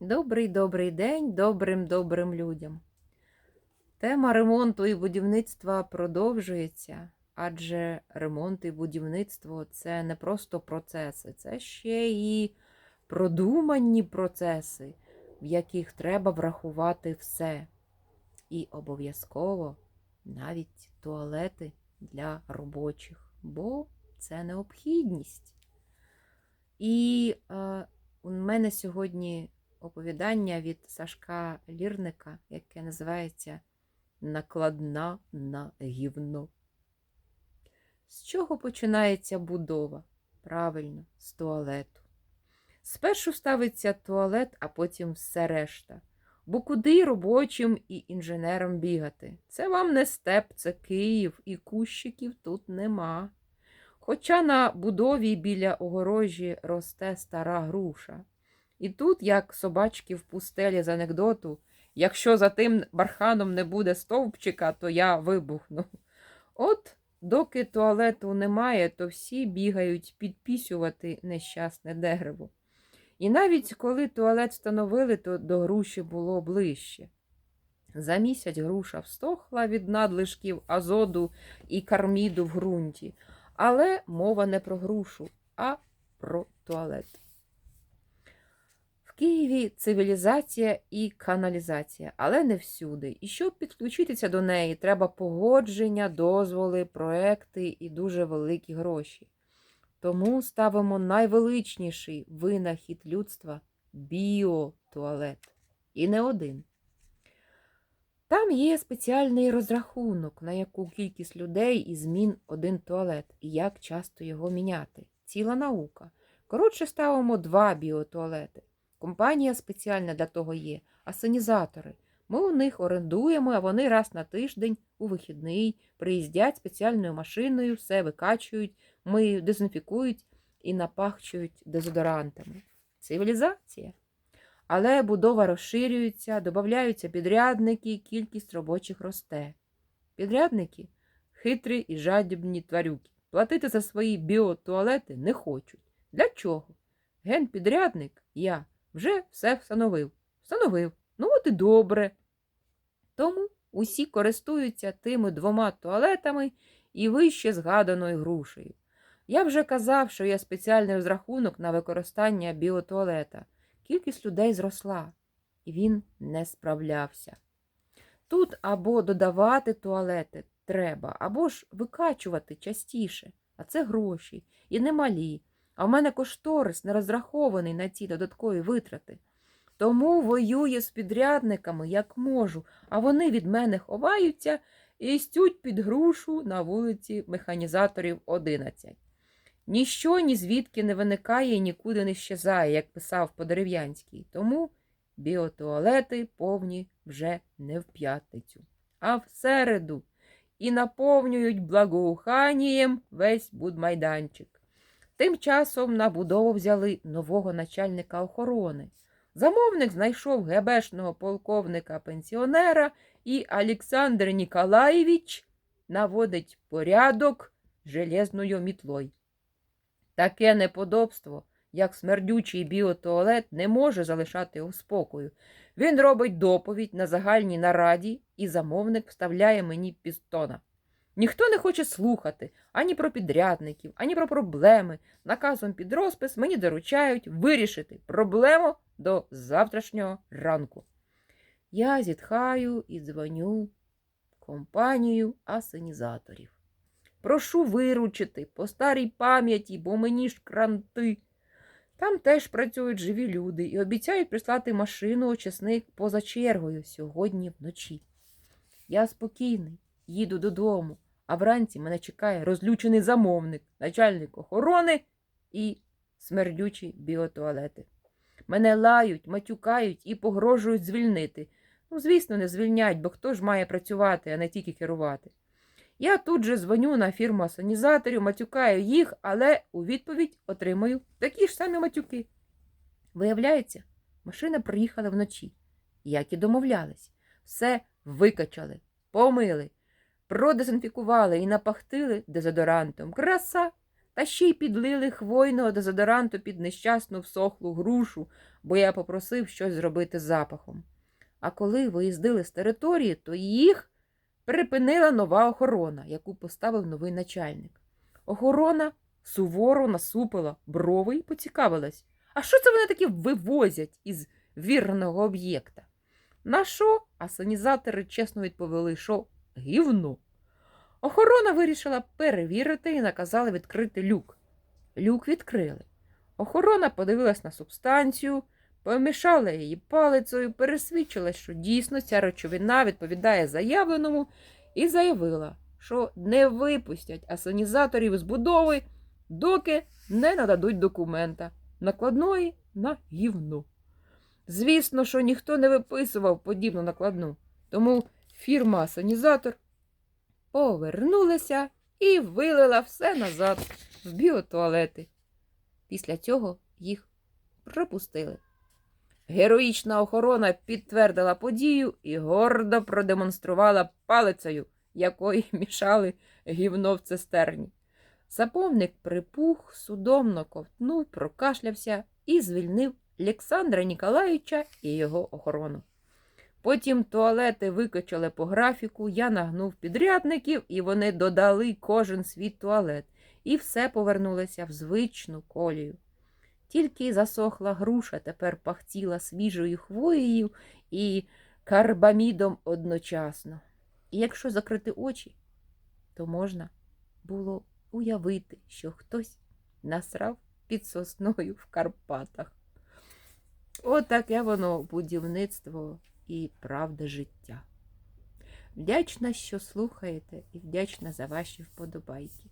Добрий добрий день добрим добрим людям. Тема ремонту і будівництва продовжується, адже ремонт і будівництво це не просто процеси, це ще і продумані процеси, в яких треба врахувати все. І обов'язково навіть туалети для робочих, бо це необхідність. І е, у мене сьогодні оповідання від Сашка Лірника, яке називається Накладна на гівно. З чого починається будова? Правильно, з туалету. Спершу ставиться туалет, а потім все решта. Бо куди робочим і інженерам бігати? Це вам не степ, це Київ, і кущиків тут нема. Хоча на будові біля огорожі росте стара груша. І тут, як собачки в пустелі з анекдоту, якщо за тим барханом не буде стовпчика, то я вибухну. От доки туалету немає, то всі бігають підпісювати нещасне дерево. І навіть коли туалет встановили, то до груші було ближче. За місяць груша встохла від надлишків азоду і карміду в ґрунті, але мова не про грушу, а про туалет. Києві цивілізація і каналізація, але не всюди. І щоб підключитися до неї, треба погодження, дозволи, проекти і дуже великі гроші. Тому ставимо найвеличніший винахід людства біотуалет. І не один. Там є спеціальний розрахунок, на яку кількість людей і змін один туалет, і як часто його міняти. Ціла наука. Коротше, ставимо два біотуалети. Компанія спеціальна для того є, асанізатори. Ми у них орендуємо, а вони раз на тиждень у вихідний приїздять спеціальною машиною, все викачують, миють, дезінфікують і напахчують дезодорантами. Цивілізація. Але будова розширюється, додаються підрядники, кількість робочих росте. Підрядники хитрі і жадібні тварюки. Платити за свої біотуалети не хочуть. Для чого? Генпідрядник, я, вже все встановив. Встановив. Ну от і добре. Тому усі користуються тими двома туалетами і вище згаданою грушею. Я вже казав, що є спеціальний розрахунок на використання біотуалета. Кількість людей зросла, і він не справлявся. Тут або додавати туалети треба, або ж викачувати частіше, а це гроші і немалі. А в мене кошторис не розрахований на ці додаткові витрати. Тому воюю з підрядниками, як можу, а вони від мене ховаються і стють під грушу на вулиці механізаторів 11. Ніщо ні звідки не виникає і нікуди не щезає, як писав Подерев'янський. Тому біотуалети повні вже не в п'ятницю, а в середу і наповнюють благоуханням весь будмайданчик. Тим часом на будову взяли нового начальника охорони. Замовник знайшов ГБшного полковника пенсіонера і Олександр Ніколаєвич наводить порядок железною мітлою. Таке неподобство, як смердючий біотуалет, не може залишати його спокою. Він робить доповідь на загальній нараді, і замовник вставляє мені пістона. Ніхто не хоче слухати ані про підрядників, ані про проблеми. Наказом під розпис мені доручають вирішити проблему до завтрашнього ранку. Я зітхаю і дзвоню компанію асенізаторів. Прошу виручити по старій пам'яті, бо мені ж кранти. Там теж працюють живі люди і обіцяють прислати машину очисник поза чергою сьогодні вночі. Я спокійний, їду додому, а вранці мене чекає розлючений замовник, начальник охорони і смердючі біотуалети. Мене лають, матюкають і погрожують звільнити. Ну, звісно, не звільнять, бо хто ж має працювати, а не тільки керувати. Я тут же дзвоню на фірму асанізаторів, матюкаю їх, але у відповідь отримую такі ж самі матюки. Виявляється, машина приїхала вночі, як і домовлялись. Все викачали, помили, продезінфікували і напахтили дезодорантом. Краса! Та ще й підлили хвойного дезодоранту під нещасну всохлу грушу, бо я попросив щось зробити з запахом. А коли виїздили з території, то їх припинила нова охорона, яку поставив новий начальник. Охорона суворо насупила брови і поцікавилась. А що це вони такі вивозять із вірного об'єкта? На що? Асанізатори чесно відповіли, що гівно. Охорона вирішила перевірити і наказали відкрити люк. Люк відкрили. Охорона подивилась на субстанцію, помішала її палицею, пересвідчилась, що дійсно ця речовина відповідає заявленому, і заявила, що не випустять асанізаторів з будови, доки не нададуть документа накладної на гівно. Звісно, що ніхто не виписував подібну накладну, тому фірма Асанізатор повернулася і вилила все назад в біотуалети. Після цього їх пропустили. Героїчна охорона підтвердила подію і гордо продемонструвала палицею, якої мішали гівно в цистерні. Заповник припух, судомно ковтнув, прокашлявся і звільнив Олександра Ніколаївича і його охорону. Потім туалети викачали по графіку, я нагнув підрядників, і вони додали кожен свій туалет, і все повернулося в звичну колію. Тільки засохла груша тепер пахтіла свіжою хвоєю і карбамідом одночасно. І якщо закрити очі, то можна було уявити, що хтось насрав під сосною в Карпатах. Отаке воно будівництво і правда життя. Вдячна, що слухаєте, і вдячна за ваші вподобайки.